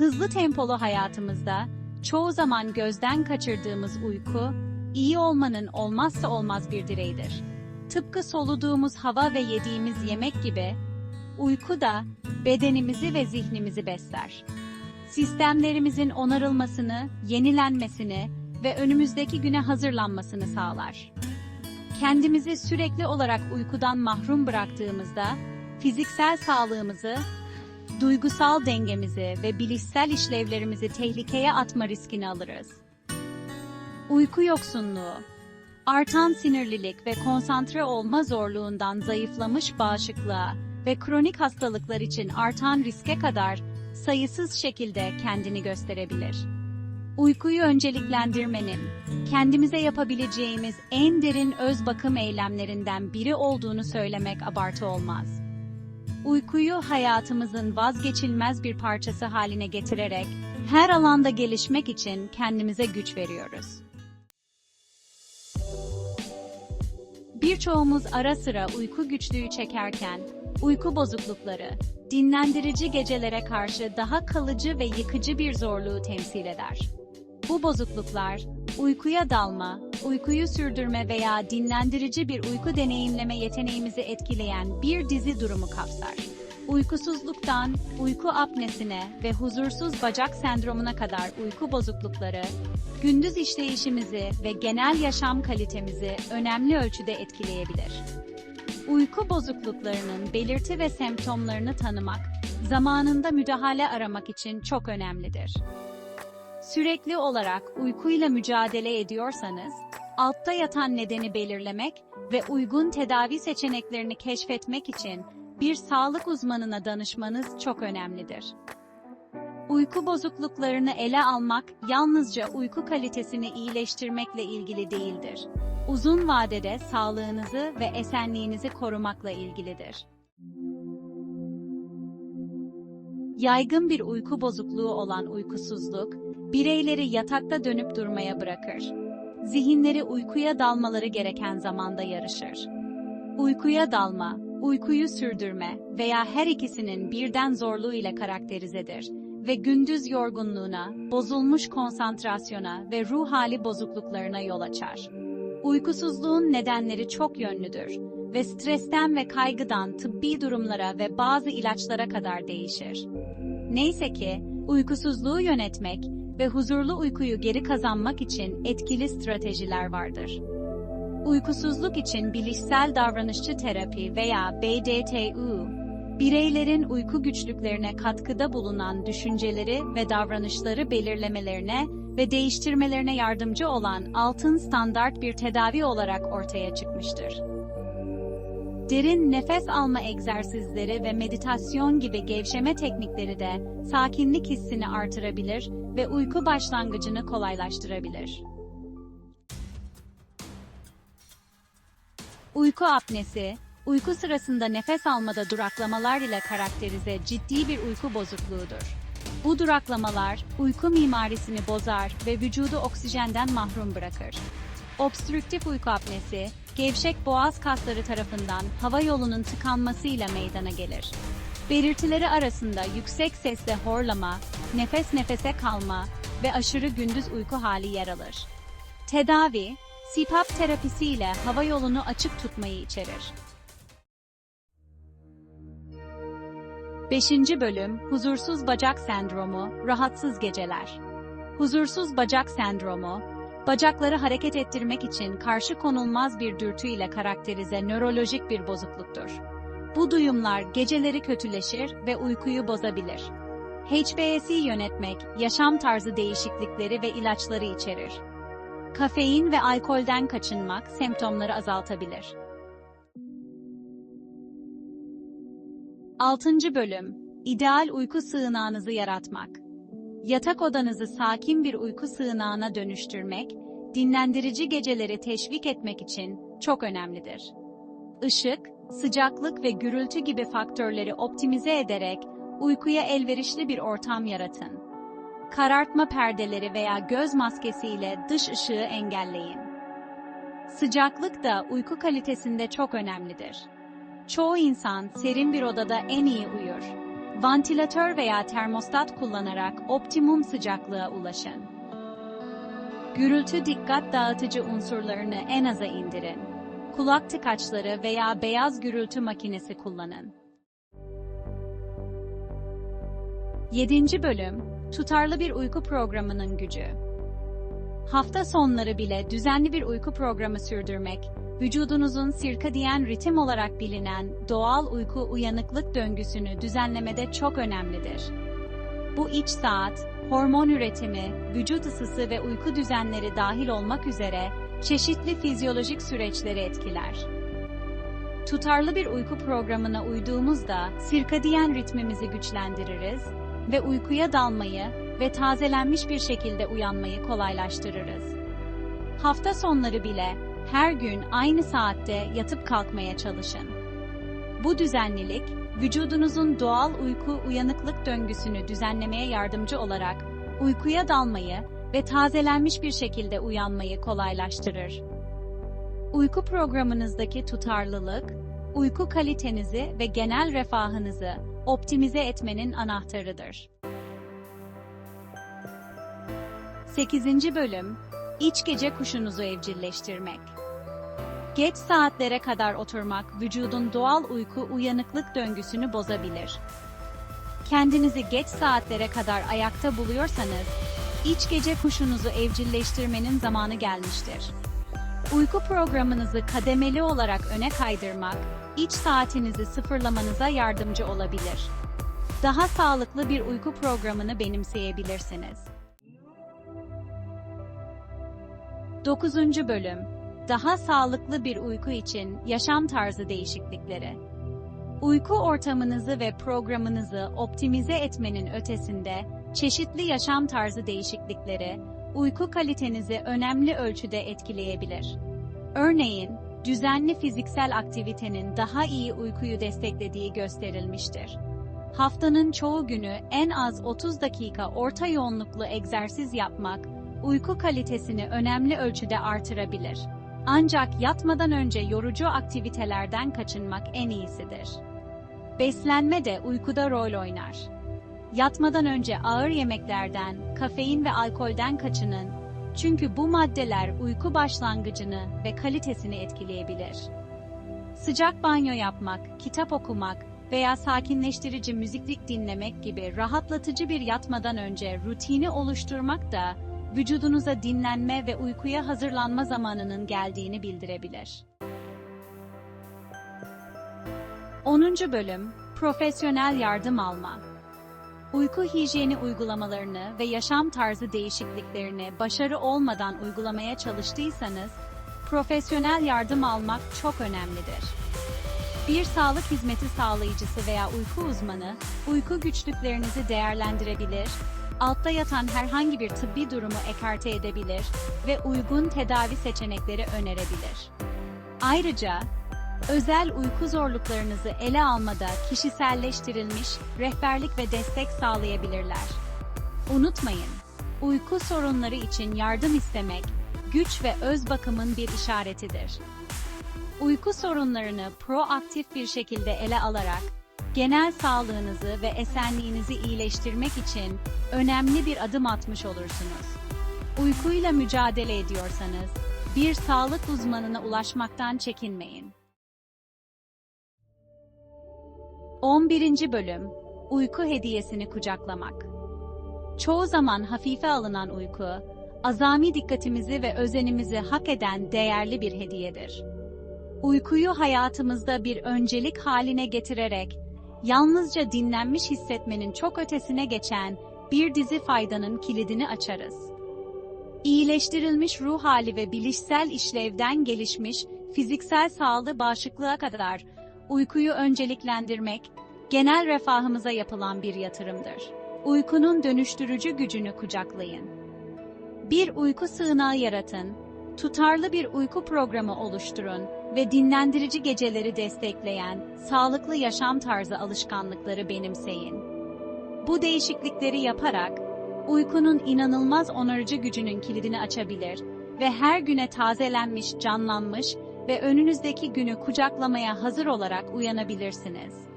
Hızlı tempolu hayatımızda çoğu zaman gözden kaçırdığımız uyku, iyi olmanın olmazsa olmaz bir direğidir. Tıpkı soluduğumuz hava ve yediğimiz yemek gibi, uyku da bedenimizi ve zihnimizi besler. Sistemlerimizin onarılmasını, yenilenmesini ve önümüzdeki güne hazırlanmasını sağlar. Kendimizi sürekli olarak uykudan mahrum bıraktığımızda, fiziksel sağlığımızı, duygusal dengemizi ve bilişsel işlevlerimizi tehlikeye atma riskini alırız. Uyku yoksunluğu, artan sinirlilik ve konsantre olma zorluğundan zayıflamış bağışıklığa ve kronik hastalıklar için artan riske kadar sayısız şekilde kendini gösterebilir. Uykuyu önceliklendirmenin, kendimize yapabileceğimiz en derin öz bakım eylemlerinden biri olduğunu söylemek abartı olmaz. Uykuyu hayatımızın vazgeçilmez bir parçası haline getirerek her alanda gelişmek için kendimize güç veriyoruz. Birçoğumuz ara sıra uyku güçlüğü çekerken, uyku bozuklukları, dinlendirici gecelere karşı daha kalıcı ve yıkıcı bir zorluğu temsil eder. Bu bozukluklar, uykuya dalma, uykuyu sürdürme veya dinlendirici bir uyku deneyimleme yeteneğimizi etkileyen bir dizi durumu kapsar. Uykusuzluktan, uyku apnesine ve huzursuz bacak sendromuna kadar uyku bozuklukları, gündüz işleyişimizi ve genel yaşam kalitemizi önemli ölçüde etkileyebilir. Uyku bozukluklarının belirti ve semptomlarını tanımak, zamanında müdahale aramak için çok önemlidir. Sürekli olarak uykuyla mücadele ediyorsanız, altta yatan nedeni belirlemek ve uygun tedavi seçeneklerini keşfetmek için bir sağlık uzmanına danışmanız çok önemlidir. Uyku bozukluklarını ele almak yalnızca uyku kalitesini iyileştirmekle ilgili değildir. Uzun vadede sağlığınızı ve esenliğinizi korumakla ilgilidir. Yaygın bir uyku bozukluğu olan uykusuzluk, bireyleri yatakta dönüp durmaya bırakır. Zihinleri uykuya dalmaları gereken zamanda yarışır. Uykuya dalma, uykuyu sürdürme veya her ikisinin birden zorluğu ile karakterizedir ve gündüz yorgunluğuna, bozulmuş konsantrasyona ve ruh hali bozukluklarına yol açar. Uykusuzluğun nedenleri çok yönlüdür ve stresten ve kaygıdan tıbbi durumlara ve bazı ilaçlara kadar değişir. Neyse ki, uykusuzluğu yönetmek ve huzurlu uykuyu geri kazanmak için etkili stratejiler vardır. Uykusuzluk için bilişsel davranışçı terapi veya BDTU, bireylerin uyku güçlüklerine katkıda bulunan düşünceleri ve davranışları belirlemelerine ve değiştirmelerine yardımcı olan altın standart bir tedavi olarak ortaya çıkmıştır. Derin nefes alma egzersizleri ve meditasyon gibi gevşeme teknikleri de sakinlik hissini artırabilir ve uyku başlangıcını kolaylaştırabilir. Uyku apnesi, uyku sırasında nefes almada duraklamalar ile karakterize ciddi bir uyku bozukluğudur. Bu duraklamalar, uyku mimarisini bozar ve vücudu oksijenden mahrum bırakır. Obstrüktif uyku apnesi, gevşek boğaz kasları tarafından hava yolunun tıkanmasıyla meydana gelir. Belirtileri arasında yüksek sesle horlama, nefes nefese kalma ve aşırı gündüz uyku hali yer alır. Tedavi, CPAP terapisiyle hava yolunu açık tutmayı içerir. 5. Bölüm Huzursuz Bacak Sendromu, Rahatsız Geceler. Huzursuz bacak sendromu, bacakları hareket ettirmek için karşı konulmaz bir dürtü ile karakterize nörolojik bir bozukluktur. Bu duyumlar geceleri kötüleşir ve uykuyu bozabilir. HBS'i yönetmek, yaşam tarzı değişiklikleri ve ilaçları içerir. Kafein ve alkolden kaçınmak semptomları azaltabilir. 6. Bölüm İdeal uyku sığınağınızı yaratmak. Yatak odanızı sakin bir uyku sığınağına dönüştürmek, dinlendirici geceleri teşvik etmek için çok önemlidir. Işık, sıcaklık ve gürültü gibi faktörleri optimize ederek uykuya elverişli bir ortam yaratın. Karartma perdeleri veya göz maskesiyle dış ışığı engelleyin. Sıcaklık da uyku kalitesinde çok önemlidir. Çoğu insan serin bir odada en iyi uyur. Vantilatör veya termostat kullanarak optimum sıcaklığa ulaşın. Gürültü dikkat dağıtıcı unsurlarını en aza indirin. Kulak tıkaçları veya beyaz gürültü makinesi kullanın. 7. Bölüm Tutarlı bir uyku programının gücü Hafta sonları bile düzenli bir uyku programı sürdürmek, vücudunuzun sirkadiyen ritim olarak bilinen doğal uyku uyanıklık döngüsünü düzenlemede çok önemlidir. Bu iç saat, hormon üretimi, vücut ısısı ve uyku düzenleri dahil olmak üzere çeşitli fizyolojik süreçleri etkiler. Tutarlı bir uyku programına uyduğumuzda sirkadiyen ritmimizi güçlendiririz ve uykuya dalmayı ve tazelenmiş bir şekilde uyanmayı kolaylaştırırız. Hafta sonları bile her gün aynı saatte yatıp kalkmaya çalışın. Bu düzenlilik, vücudunuzun doğal uyku uyanıklık döngüsünü düzenlemeye yardımcı olarak uykuya dalmayı ve tazelenmiş bir şekilde uyanmayı kolaylaştırır. Uyku programınızdaki tutarlılık, uyku kalitenizi ve genel refahınızı optimize etmenin anahtarıdır. 8. Bölüm İç gece kuşunuzu evcilleştirmek Geç saatlere kadar oturmak vücudun doğal uyku uyanıklık döngüsünü bozabilir. Kendinizi geç saatlere kadar ayakta buluyorsanız, iç gece kuşunuzu evcilleştirmenin zamanı gelmiştir. Uyku programınızı kademeli olarak öne kaydırmak, iç saatinizi sıfırlamanıza yardımcı olabilir. Daha sağlıklı bir uyku programını benimseyebilirsiniz. 9. Bölüm Daha sağlıklı bir uyku için yaşam tarzı değişiklikleri. Uyku ortamınızı ve programınızı optimize etmenin ötesinde çeşitli yaşam tarzı değişiklikleri uyku kalitenizi önemli ölçüde etkileyebilir. Örneğin, düzenli fiziksel aktivitenin daha iyi uykuyu desteklediği gösterilmiştir. Haftanın çoğu günü en az 30 dakika orta yoğunluklu egzersiz yapmak, uyku kalitesini önemli ölçüde artırabilir. Ancak yatmadan önce yorucu aktivitelerden kaçınmak en iyisidir. Beslenme de uykuda rol oynar. Yatmadan önce ağır yemeklerden, kafein ve alkolden kaçının, çünkü bu maddeler uyku başlangıcını ve kalitesini etkileyebilir. Sıcak banyo yapmak, kitap okumak veya sakinleştirici müziklik dinlemek gibi rahatlatıcı bir yatmadan önce rutini oluşturmak da vücudunuza dinlenme ve uykuya hazırlanma zamanının geldiğini bildirebilir. 10. Bölüm Profesyonel yardım alma Uyku hijyeni uygulamalarını ve yaşam tarzı değişikliklerini başarı olmadan uygulamaya çalıştıysanız, profesyonel yardım almak çok önemlidir. Bir sağlık hizmeti sağlayıcısı veya uyku uzmanı, uyku güçlüklerinizi değerlendirebilir, altta yatan herhangi bir tıbbi durumu ekarte edebilir ve uygun tedavi seçenekleri önerebilir. Ayrıca, özel uyku zorluklarınızı ele almada kişiselleştirilmiş rehberlik ve destek sağlayabilirler. Unutmayın, uyku sorunları için yardım istemek, güç ve öz bakımın bir işaretidir. Uyku sorunlarını proaktif bir şekilde ele alarak, genel sağlığınızı ve esenliğinizi iyileştirmek için önemli bir adım atmış olursunuz. Uykuyla mücadele ediyorsanız, bir sağlık uzmanına ulaşmaktan çekinmeyin. 11. Bölüm Uyku hediyesini kucaklamak Çoğu zaman hafife alınan uyku, azami dikkatimizi ve özenimizi hak eden değerli bir hediyedir. Uykuyu hayatımızda bir öncelik haline getirerek, yalnızca dinlenmiş hissetmenin çok ötesine geçen bir dizi faydanın kilidini açarız. İyileştirilmiş ruh hali ve bilişsel işlevden gelişmiş fiziksel sağlığı bağışıklığa kadar uykuyu önceliklendirmek, genel refahımıza yapılan bir yatırımdır. Uykunun dönüştürücü gücünü kucaklayın. Bir uyku sığınağı yaratın, tutarlı bir uyku programı oluşturun ve dinlendirici geceleri destekleyen, sağlıklı yaşam tarzı alışkanlıkları benimseyin. Bu değişiklikleri yaparak, uykunun inanılmaz onarıcı gücünün kilidini açabilir ve her güne tazelenmiş, canlanmış ve önünüzdeki günü kucaklamaya hazır olarak uyanabilirsiniz.